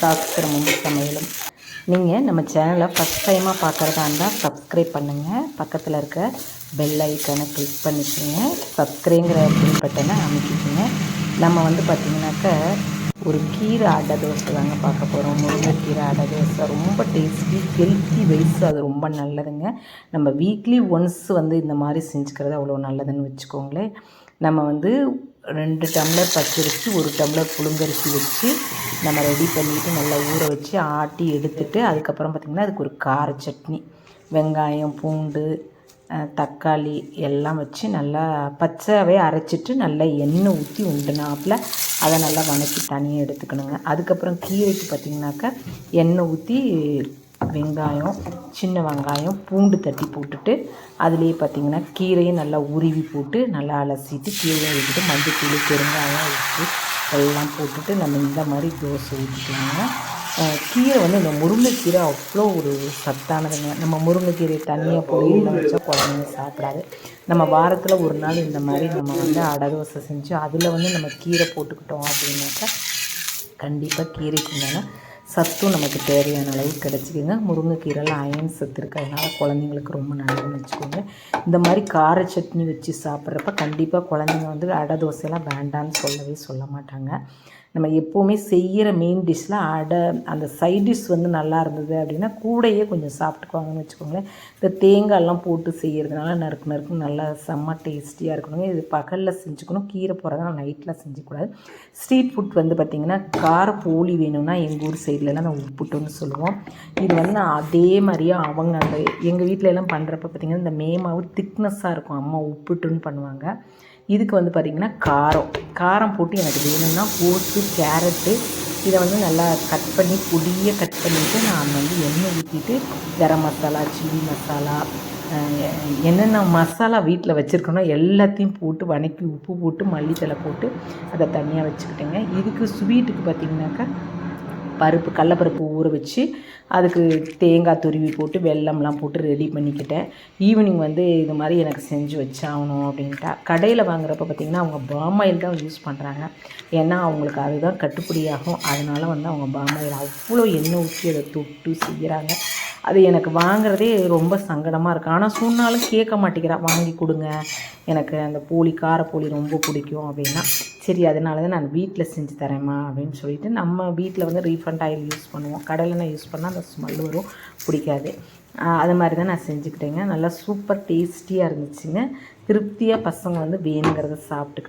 சாஸ்திரமும் சமையலும். நீங்கள் நம்ம சேனலை ஃபஸ்ட் டைமாக பார்க்குறதா இருந்தால் சப்ஸ்கிரைப் பண்ணுங்கள் பக்கத்தில் இருக்க பெல் ஐக்கனை கிளிக் பண்ணிக்கோங்க. சப்ஸ்கிரைங்கிற பின் பட்டனை அமைக்கிக்கோங்க. நம்ம வந்து பார்த்திங்கனாக்கா ஒரு கீரை அடை தோசை தாங்க பார்க்க போகிறோம் முருங்கைக்கீரை அடை தோசை. ரொம்ப டேஸ்டி ஹெல்த்தி வைஸ் அது ரொம்ப நல்லதுங்க. நம்ம வீக்லி ஒன்ஸ் வந்து இந்த மாதிரி செஞ்சுக்கிறது அவ்வளோ நல்லதுன்னு வச்சுக்கோங்களேன். நம்ம வந்து ரெண்டு டம்ளர் பச்சரிசி ஒரு டம்ளர் புழுங்கரிசி வச்சு நம்ம ரெடி பண்ணிவிட்டு நல்லா ஊற வச்சு ஆட்டி எடுத்துட்டு அதுக்கப்புறம் பார்த்திங்கன்னா அதுக்கு ஒரு கார சட்னி வெங்காயம் பூண்டு தக்காளி எல்லாம் வச்சு நல்லா பச்சையாகவே அரைச்சிட்டு நல்லா எண்ணெய் ஊற்றி உண்டுனாப்பில் அதை நல்லா வதக்கி தனியாக எடுத்துக்கணுங்க. அதுக்கப்புறம் கீரைக்கு பார்த்திங்கனாக்கா எண்ணெய் ஊற்றி வெங்காயம் சின்ன வெங்காயம் பூண்டு தட்டி போட்டுட்டு அதுலேயே பார்த்திங்கன்னா கீரையும் நல்லா உருவி போட்டு நல்லா அலசிட்டு கீரையை ஊற்றிட்டு மஞ்சத்தூள் பெருங்காயம் உப்பு எல்லாம் போட்டுட்டு நம்ம இந்த மாதிரி தோசை ஊற்றிக்கலாங்க கீரை வந்து இந்த முருங்கைக்கீரை அவ்வளோ ஒரு சத்தானதுங்க. நம்ம முருங்கைக்கீரை தண்ணியாக பொரியலில் வச்சா குழந்தைங்க சாப்பிடாது. நம்ம வாரத்தில் ஒரு நாள் இந்த மாதிரி நம்ம வந்து அடை தோசை செஞ்சு அதில் வந்து நம்ம கீரை போட்டுக்கிட்டோம் அப்படின்னாக்கா கண்டிப்பாக கீரைக்கு சத்தும் நமக்கு தேவையான அளவு கிடச்சிக்குங்க. முருங்கைக்கீரையில் அயன் சத்து இருக்கிறதுனால குழந்தைங்களுக்கு ரொம்ப நல்லதுன்னு வச்சுக்கோங்க. இந்த மாதிரி கார சட்னி வச்சு சாப்பிட்றப்ப கண்டிப்பாக குழந்தைங்க வந்து அடை தோசையெல்லாம் வேண்டான்னு சொல்லவே சொல்ல மாட்டாங்க. நம்ம எப்போவுமே செய்கிற மெயின் டிஷ்ஷில் அடை அந்த சைட் டிஷ் வந்து நல்லா இருந்தது அப்படின்னா கூடையே கொஞ்சம் சாப்பிட்டுக்குவாங்கன்னு வச்சுக்கோங்களேன். இந்த தேங்காயெல்லாம் போட்டு செய்கிறதுனால நறுக்கு நறுக்கு நல்லா செம்ம டேஸ்டியாக இருக்கணுங்க. இது பகலில் செஞ்சுக்கணும் கீரை போகிறதெல்லாம் நைட்டில் செஞ்சக்கூடாது. ஸ்ட்ரீட் ஃபுட் வந்து பார்த்திங்கன்னா கார போலி வேணும்னா எங்கள் ஊர் சைட்லலாம் நம்ம உப்புட்டுன்னு சொல்லுவோம். இது வந்து அதே மாதிரியே அவங்க அந்த எங்கள் வீட்டில எல்லாம் பண்ணுறப்ப பார்த்திங்கன்னா இந்த மேமாவு திக்னஸ்ஸாக இருக்கும். அம்மா உப்புட்டுன்னு பண்ணுவாங்க. இதுக்கு வந்து பார்த்திங்கன்னா காரம். காரம் போட்டு எனக்கு வேணும்னா கோஸு கேரட்டு இதை வந்து நல்லா கட் பண்ணி பொடியை கட் பண்ணிவிட்டு நான் வந்து எண்ணெய் ஊற்றிட்டு கரம் மசாலா சில்லி மசாலா என்னென்ன மசாலா வீட்டில் வச்சுருக்கோனோ எல்லாத்தையும் போட்டு வதக்கி உப்பு போட்டு மல்லித்தலை போட்டு அதை தனியாக வச்சுக்கிட்டேங்க. இதுக்கு ஸ்வீட்டுக்கு பார்த்திங்கனாக்கா பருப்பு கடலப்பருப்பு ஊற வச்சு அதுக்கு தேங்காய் துருவி போட்டு வெல்லம்லாம் போட்டு ரெடி பண்ணிக்கிட்டேன். ஈவினிங் வந்து இது மாதிரி எனக்கு செஞ்சு வச்சாகணும் அப்படின்ட்டா. கடையில் வாங்குறப்ப பார்த்திங்கன்னா அவங்க பாமாயில் தான் யூஸ் பண்ணுறாங்க ஏன்னா அவங்களுக்கு அதுதான் கட்டுப்படியாகும். அதனால் வந்து அவங்க பாமாயில் அவ்வளோ எண்ணெய் ஊற்றி அதை தொட்டு செய்கிறாங்க அது எனக்கு வாங்குறதே ரொம்ப சங்கடமாக இருக்குது ஆனால் சொன்னாலும் கேட்க மாட்டேங்கிறா. வாங்கி கொடுங்க. எனக்கு அந்த போலி காரப்போலி ரொம்ப பிடிக்கும். அப்படின்னா சரி அதனால தான் நான் வீட்டில் செஞ்சு தரேம்மா அப்படின்னு சொல்லிட்டு நம்ம வீட்டில் வந்து ரீஃபண்ட் ஆயில் யூஸ் பண்ணுவோம். கடலெண்ணெய் யூஸ் பண்ணால் அந்த ஸ்மெல் வரும் பிடிக்காது. அது மாதிரி தான் நான் செஞ்சுக்கிட்டேங்க. நல்லா சூப்பர் டேஸ்டியாக இருந்துச்சுங்க. திருப்தியாக பசங்க வந்து வேணுங்கிறத சாப்பிட்டுக்கிட்டு